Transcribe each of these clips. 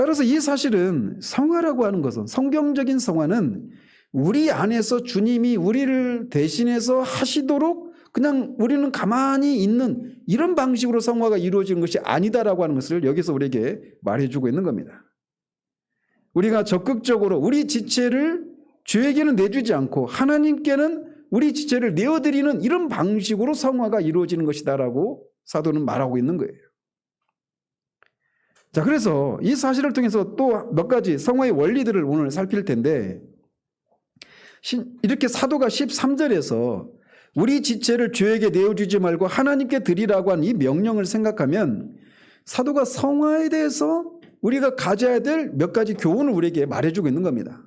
따라서 이 사실은 성화라고 하는 것은 성경적인 성화는 우리 안에서 주님이 우리를 대신해서 하시도록 그냥 우리는 가만히 있는 이런 방식으로 성화가 이루어지는 것이 아니다라고 하는 것을 여기서 우리에게 말해주고 있는 겁니다. 우리가 적극적으로 우리 지체를 주에게는 내주지 않고 하나님께는 우리 지체를 내어드리는 이런 방식으로 성화가 이루어지는 것이다라고 사도는 말하고 있는 거예요. 자, 그래서 이 사실을 통해서 또 몇 가지 성화의 원리들을 오늘 살필 텐데 신- 이렇게 사도가 13절에서 우리 지체를 주에게 내어주지 말고 하나님께 드리라고 한 이 명령을 생각하면 사도가 성화에 대해서 우리가 가져야 될 몇 가지 교훈을 우리에게 말해주고 있는 겁니다.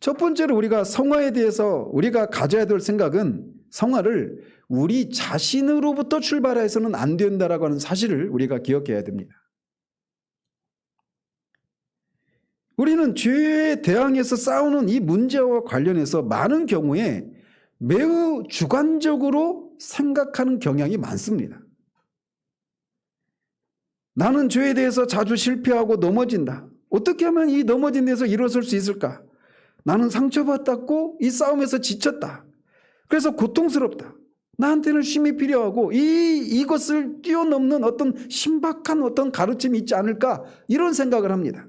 첫 번째로 우리가 성화에 대해서 우리가 가져야 될 생각은 성화를 우리 자신으로부터 출발해서는 안 된다라고 하는 사실을 우리가 기억해야 됩니다. 우리는 죄에 대항해서 싸우는 이 문제와 관련해서 많은 경우에 매우 주관적으로 생각하는 경향이 많습니다. 나는 죄에 대해서 자주 실패하고 넘어진다. 어떻게 하면 이 넘어진 데서 일어설 수 있을까? 나는 상처받았고 이 싸움에서 지쳤다. 그래서 고통스럽다. 나한테는 쉼이 필요하고 이 이것을 뛰어넘는 어떤 신박한 어떤 가르침이 있지 않을까 이런 생각을 합니다.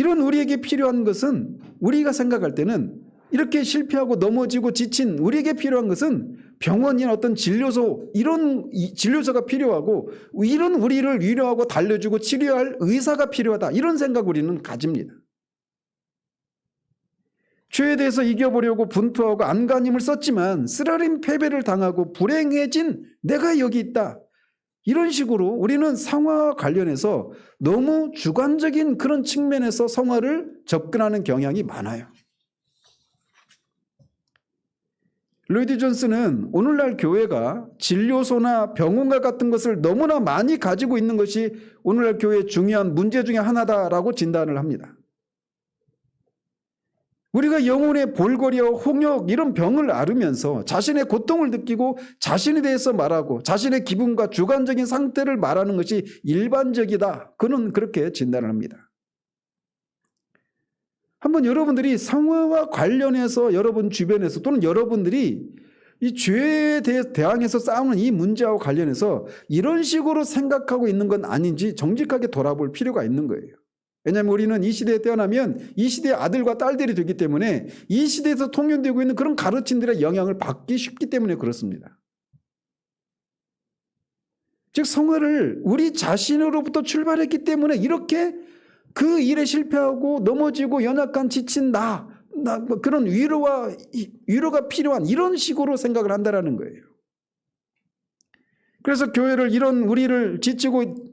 이런 우리에게 필요한 것은 우리가 생각할 때는 이렇게 실패하고 넘어지고 지친 우리에게 필요한 것은 병원이나 어떤 진료소 이런 이- 진료소가 필요하고 이런 우리를 위로하고 달래주고 치료할 의사가 필요하다 이런 생각 우리는 가집니다. 죄에 대해서 이겨보려고 분투하고 안간힘을 썼지만 쓰라린 패배를 당하고 불행해진 내가 여기 있다. 이런 식으로 우리는 성화와 관련해서 너무 주관적인 그런 측면에서 성화를 접근하는 경향이 많아요. 로이드 존스는 오늘날 교회가 진료소나 병원과 같은 것을 너무나 많이 가지고 있는 것이 오늘날 교회의 중요한 문제 중에 하나다라고 진단을 합니다. 우리가 영혼의 볼거리와 홍역 이런 병을 앓으면서 자신의 고통을 느끼고 자신에 대해서 말하고 자신의 기분과 주관적인 상태를 말하는 것이 일반적이다. 그는 그렇게 진단을 합니다. 한번 여러분들이 성화와 관련해서 여러분 주변에서 또는 여러분들이 이 죄에 대항해서 싸우는 이 문제와 관련해서 이런 식으로 생각하고 있는 건 아닌지 정직하게 돌아볼 필요가 있는 거예요. 왜냐하면 우리는 이 시대에 태어나면 이 시대의 아들과 딸들이 되기 때문에 이 시대에서 통용되고 있는 그런 가르침들의 영향을 받기 쉽기 때문에 그렇습니다. 즉 성화를 우리 자신으로부터 출발했기 때문에 이렇게 그 일에 실패하고 넘어지고 연약한 지친 나, 나뭐 그런 위로와 이- 위로가 필요한 이런 식으로 생각을 한다라는 거예요. 그래서 교회를 이런 우리를 지치고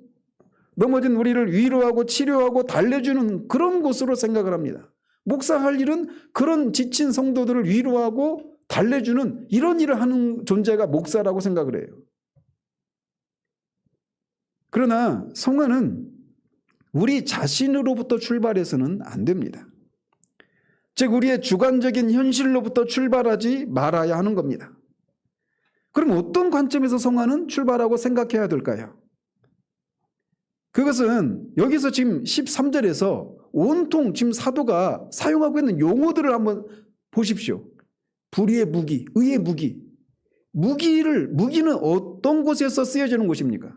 넘어진 우리를 위로하고 치료하고 달래주는 그런 곳으로 생각을 합니다. 목사 할 일은 그런 지친 성도들을 위로하고 달래주는 이런 일을 하는 존재가 목사라고 생각을 해요. 그러나 성화는 우리 자신으로부터 출발해서는 안 됩니다. 즉, 우리의 주관적인 현실로부터 출발하지 말아야 하는 겁니다. 그럼 어떤 관점에서 성화는 출발하고 생각해야 될까요? 그것은 여기서 지금 13절에서 온통 지금 사도가 사용하고 있는 용어들을 한번 보십시오. 불의의 무기, 의의 무기. 무기를, 무기는 어떤 곳에서 쓰여지는 것입니까?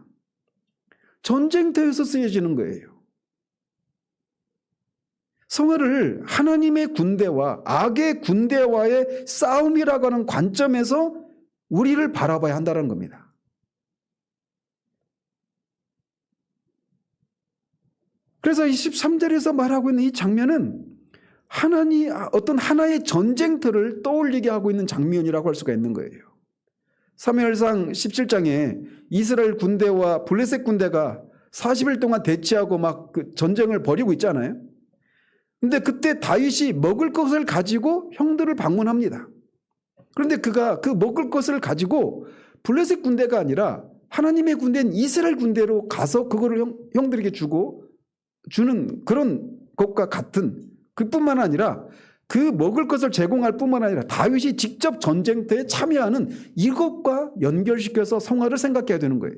전쟁터에서 쓰여지는 거예요. 성화를 하나님의 군대와 악의 군대와의 싸움이라고 하는 관점에서 우리를 바라봐야 한다는 겁니다. 그래서 23절에서 말하고 있는 이 장면은 하나님 어떤 하나의 전쟁터를 떠올리게 하고 있는 장면이라고 할 수가 있는 거예요. 사무엘상 17장에 이스라엘 군대와 블레셋 군대가 40일 동안 대치하고 막 그 전쟁을 벌이고 있잖아요. 근데 그때 다윗이 먹을 것을 가지고 형들을 방문합니다. 그런데 그가 그 먹을 것을 가지고 블레셋 군대가 아니라 하나님의 군대인 이스라엘 군대로 가서 그거를 형, 형들에게 주고 주는 그런 것과 같은 그뿐만 아니라 그 먹을 것을 제공할 뿐만 아니라 다윗이 직접 전쟁터에 참여하는 이것과 연결시켜서 성화를 생각해야 되는 거예요.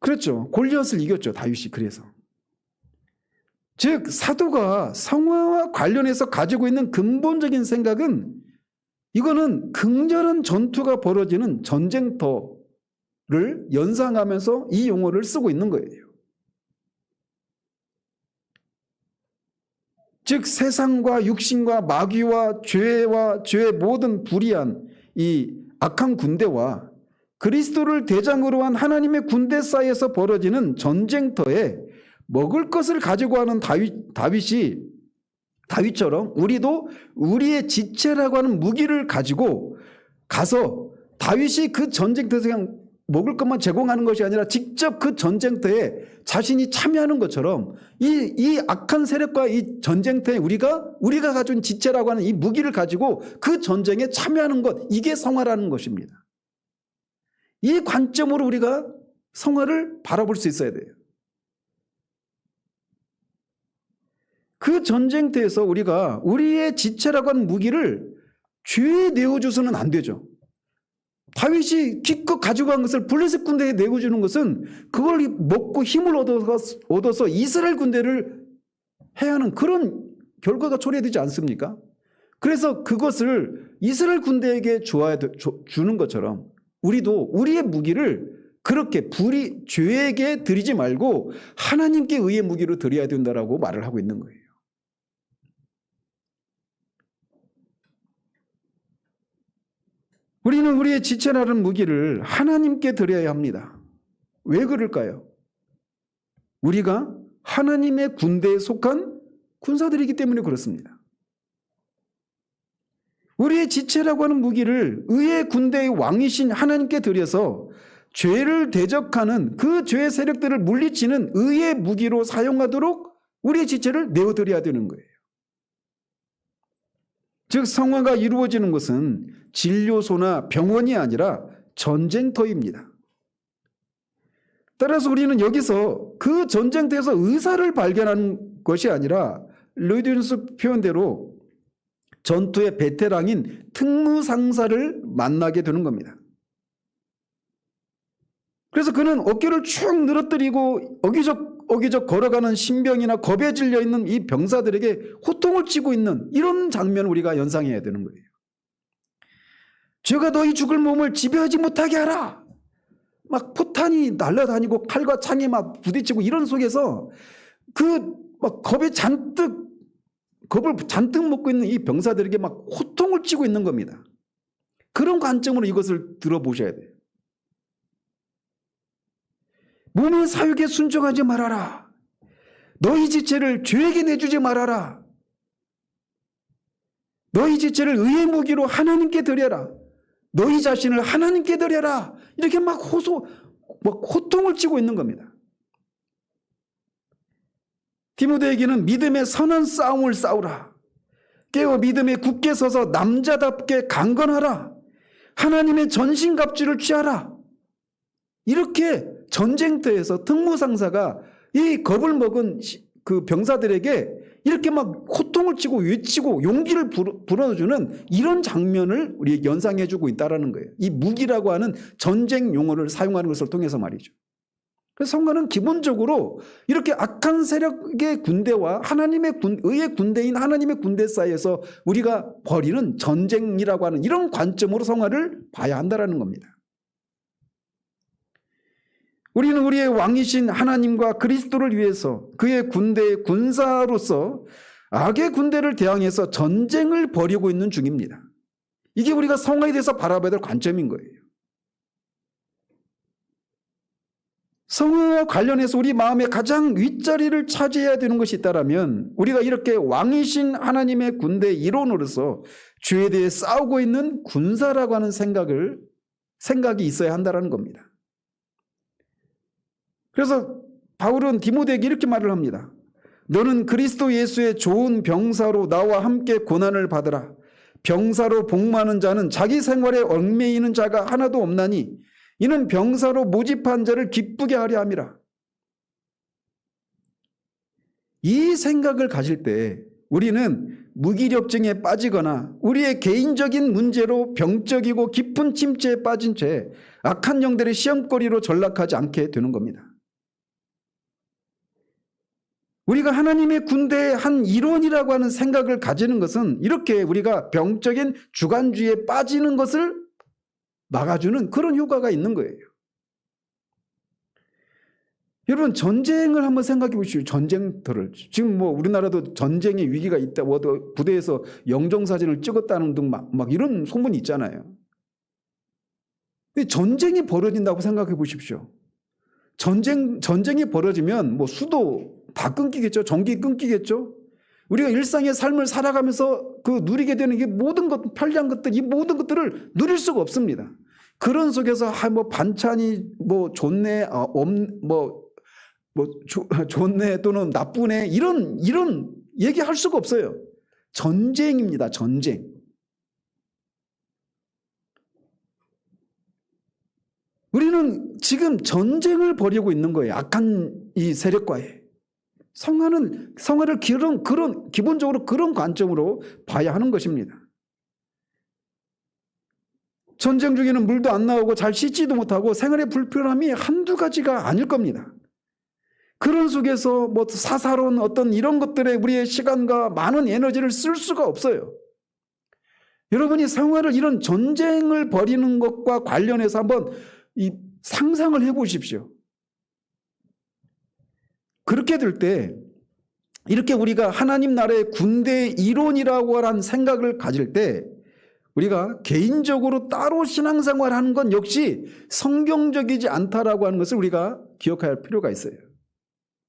그렇죠. 골리앗을 이겼죠. 다윗이 그래서. 즉 사도가 성화와 관련해서 가지고 있는 근본적인 생각은 이거는 긍절한 전투가 벌어지는 전쟁터 를 연상하면서 이 용어를 쓰고 있는 거예요. 즉 세상과 육신과 마귀와 죄와 죄의 모든 불의한 이 악한 군대와 그리스도를 대장으로 한 하나님의 군대 사이에서 벌어지는 전쟁터에 먹을 것을 가지고 하는 다윗, 다윗이 다윗처럼 우리도 우리의 지체라고 하는 무기를 가지고 가서 다윗이 그 전쟁터에서 그냥 먹을 것만 제공하는 것이 아니라 직접 그 전쟁터에 자신이 참여하는 것처럼 이, 이 악한 세력과 이 전쟁터에 우리가 우리가 가진 지체라고 하는 이 무기를 가지고 그 전쟁에 참여하는 것 이게 성화라는 것입니다. 이 관점으로 우리가 성화를 바라볼 수 있어야 돼요. 그 전쟁터에서 우리가 우리의 지체라고 하는 무기를 죄에 내어줘서는 안 되죠. 다윗이 기껏 가지고 간 것을 블레셋 군대에 내어주는 것은 그걸 먹고 힘을 얻어서, 이스라엘 군대를 해야 하는 그런 결과가 초래되지 않습니까? 그래서 그것을 이스라엘 군대에게 주- 주는 것처럼 우리도 우리의 무기를 그렇게 불이 죄에게 드리지 말고 하나님께 의의 무기로 드려야 된다라고 말을 하고 있는 거예요. 우리는 우리의 지체라는 무기를 하나님께 드려야 합니다. 왜 그럴까요? 우리가 하나님의 군대에 속한 군사들이기 때문에 그렇습니다. 우리의 지체라고 하는 무기를 의의 군대의 왕이신 하나님께 드려서 죄를 대적하는 그 죄의 세력들을 물리치는 의의 무기로 사용하도록 우리의 지체를 내어드려야 되는 거예요. 즉 성화가 이루어지는 것은 진료소나 병원이 아니라 전쟁터입니다. 따라서 우리는 여기서 그 전쟁터에서 의사를 발견하는 것이 아니라 르디누스 표현대로 전투의 베테랑인 특무상사를 만나게 되는 겁니다. 그래서 그는 어깨를 축 늘어뜨리고 어기적 어기적 걸어가는 신병이나 겁에 질려 있는 이 병사들에게 호통을 치고 있는 이런 장면을 우리가 연상해야 되는 거예요. 죄가 너희 죽을 몸을 지배하지 못하게 하라. 막 포탄이 날아다니고 칼과 창에 막 부딪히고 이런 속에서 그 막 겁에 잔뜩 겁을 잔뜩 먹고 있는 이 병사들에게 막 호통을 치고 있는 겁니다. 그런 관점으로 이것을 들어보셔야 돼요. 몸의 사육에 순종하지 말아라. 너희 지체를 죄에게 내주지 말아라. 너희 지체를 의의 무기로 하나님께 드려라. 너희 자신을 하나님께 드려라. 이렇게 막 호소, 막 호통을 치고 있는 겁니다. 디모데에게는 믿음의 선한 싸움을 싸우라. 깨어 믿음에 굳게 서서 남자답게 강건하라. 하나님의 전신갑주를 취하라. 이렇게 전쟁터에서 특무상사가 이 겁을 먹은 시- 그 병사들에게 이렇게 막 호통을 치고 외치고 용기를 불어- 불어주는 이런 장면을 우리 연상해주고 있다라는 거예요. 이 무기라고 하는 전쟁 용어를 사용하는 것을 통해서 말이죠. 그래서 성가는 기본적으로 이렇게 악한 세력의 군대와 하나님의 군, 의의 군대인 하나님의 군대 사이에서 우리가 벌이는 전쟁이라고 하는 이런 관점으로 성화를 봐야 한다라는 겁니다. 우리는 우리의 왕이신 하나님과 그리스도를 위해서 그의 군대의 군사로서 악의 군대를 대항해서 전쟁을 벌이고 있는 중입니다. 이게 우리가 성화에 대해서 바라봐야 될 관점인 거예요. 성화와 관련해서 우리 마음의 가장 윗자리를 차지해야 되는 것이 있다면 우리가 이렇게 왕이신 하나님의 군대 일원으로서 죄에 대해 싸우고 있는 군사라고 하는 생각을 생각이 있어야 한다는 겁니다. 그래서 바울은 디모데에게 이렇게 말을 합니다. 너는 그리스도 예수의 좋은 병사로 나와 함께 고난을 받으라. 병사로 복마는 자는 자기 생활에 얽매이는 자가 하나도 없나니 이는 병사로 모집한 자를 기쁘게 하려 함이라. 이 생각을 가질 때 우리는 무기력증에 빠지거나 우리의 개인적인 문제로 병적이고 깊은 침체에 빠진 채 악한 영들의 시험거리로 전락하지 않게 되는 겁니다. 우리가 하나님의 군대의 한 일원이라고 하는 생각을 가지는 것은 이렇게 우리가 병적인 주관주의에 빠지는 것을 막아주는 그런 효과가 있는 거예요. 여러분 전쟁을 한번 생각해 보십시오. 전쟁터를 지금 뭐 우리나라도 전쟁의 위기가 있다. 뭐 부대에서 영정 사진을 찍었다는 등막 막 이런 소문이 있잖아요. 전쟁이 벌어진다고 생각해 보십시오. 전쟁 전쟁이 벌어지면 뭐 수도 다 끊기겠죠. 전기 끊기겠죠. 우리가 일상의 삶을 살아가면서 그 누리게 되는 게 모든 것 편리한 것들 이 모든 것들을 누릴 수가 없습니다. 그런 속에서 아, 뭐 반찬이 뭐 좋네 어, 없 뭐 뭐 조- 좋네 또는 나쁘네 이런 이런 얘기할 수가 없어요. 전쟁입니다. 전쟁. 우리는 지금 전쟁을 벌이고 있는 거예요. 악한 이 세력과의. 성화는 성화를 그런 그런 기본적으로 그런 관점으로 봐야 하는 것입니다. 전쟁 중에는 물도 안 나오고 잘 씻지도 못하고 생활의 불편함이 한두 가지가 아닐 겁니다. 그런 속에서 뭐 사사로운 어떤 이런 것들에 우리의 시간과 많은 에너지를 쓸 수가 없어요. 여러분이 생활을 이런 전쟁을 벌이는 것과 관련해서 한번 이 상상을 해 보십시오. 그렇게 될 때 이렇게 우리가 하나님 나라의 군대의 일원이라고 하는 생각을 가질 때 우리가 개인적으로 따로 신앙생활 하는 건 역시 성경적이지 않다라고 하는 것을 우리가 기억할 필요가 있어요.